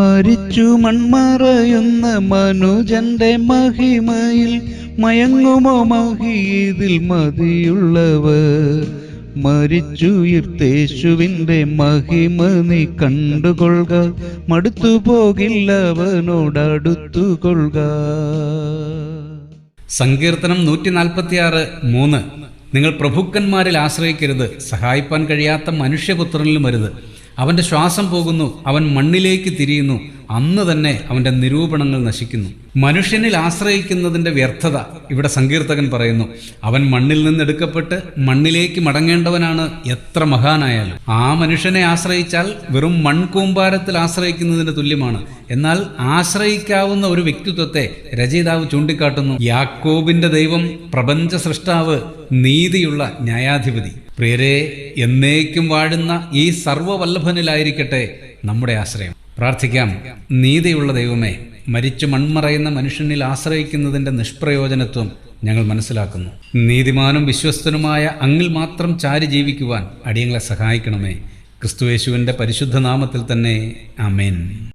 മരിച്ചു മൺമറയുന്ന മനുജന്റെ മഹിമയിൽ മയങ്ങുമോ മഹിയതിൽ മതിയുള്ളവർ മരിച്ചുയർത്തേശുവിന്റെ മഹിമ നീ കണ്ടുകൊള്ളുക. മടുത്തു പോകില്ല അവനോടടുത്തു കൊള്ളുക. സങ്കീർത്തനം നൂറ്റി നാൽപ്പത്തിയാറ് മൂന്ന്. നിങ്ങൾ പ്രഭുക്കന്മാരിൽ ആശ്രയിക്കരുത്. സഹായിപ്പാൻ കഴിയാത്ത മനുഷ്യപുത്രനിലും വരുത്. അവന്റെ ശ്വാസം പോകുന്നു അവൻ മണ്ണിലേക്ക് തിരിയുന്നു അന്ന് തന്നെ അവന്റെ നിരൂപണങ്ങൾ നശിക്കുന്നു. മനുഷ്യനിൽ ആശ്രയിക്കുന്നതിന്റെ വ്യർത്ഥത ഇവിടെ സങ്കീർത്തകൻ പറയുന്നു. അവൻ മണ്ണിൽ നിന്ന് എടുക്കപ്പെട്ട് മണ്ണിലേക്ക് മടങ്ങേണ്ടവനാണ് എത്ര മഹാനായാലും. ആ മനുഷ്യനെ ആശ്രയിച്ചാൽ വെറും മൺകൂമ്പാരത്തിൽ ആശ്രയിക്കുന്നതിന് തുല്യമാണ്. എന്നാൽ ആശ്രയിക്കാവുന്ന ഒരു വ്യക്തിത്വത്തെ രചയിതാവ് ചൂണ്ടിക്കാട്ടുന്നു. യാക്കോബിന്റെ ദൈവം പ്രപഞ്ച സൃഷ്ടാവ് നീതിയുള്ള ന്യായാധിപതി. പ്രിയരെ എന്നേക്കും വാഴുന്ന ഈ സർവവല്ലഭനിലായിരിക്കട്ടെ നമ്മുടെ ആശ്രയം. പ്രാർത്ഥിക്കാം. നീതിയുള്ള ദൈവമേ മരിച്ചു മൺമറയുന്ന മനുഷ്യനിൽ ആശ്രയിക്കുന്നതിന്റെ നിഷ്പ്രയോജനത്വം ഞങ്ങൾ മനസ്സിലാക്കുന്നു. നീതിമാനും വിശ്വസ്തനുമായ അങ്ങിൽ മാത്രം ചാരി ജീവിക്കുവാൻ അടിയങ്ങളെ സഹായിക്കണമേ. ക്രിസ്തുയേശുവിന്റെ പരിശുദ്ധ നാമത്തിൽ തന്നെ. ആമേൻ.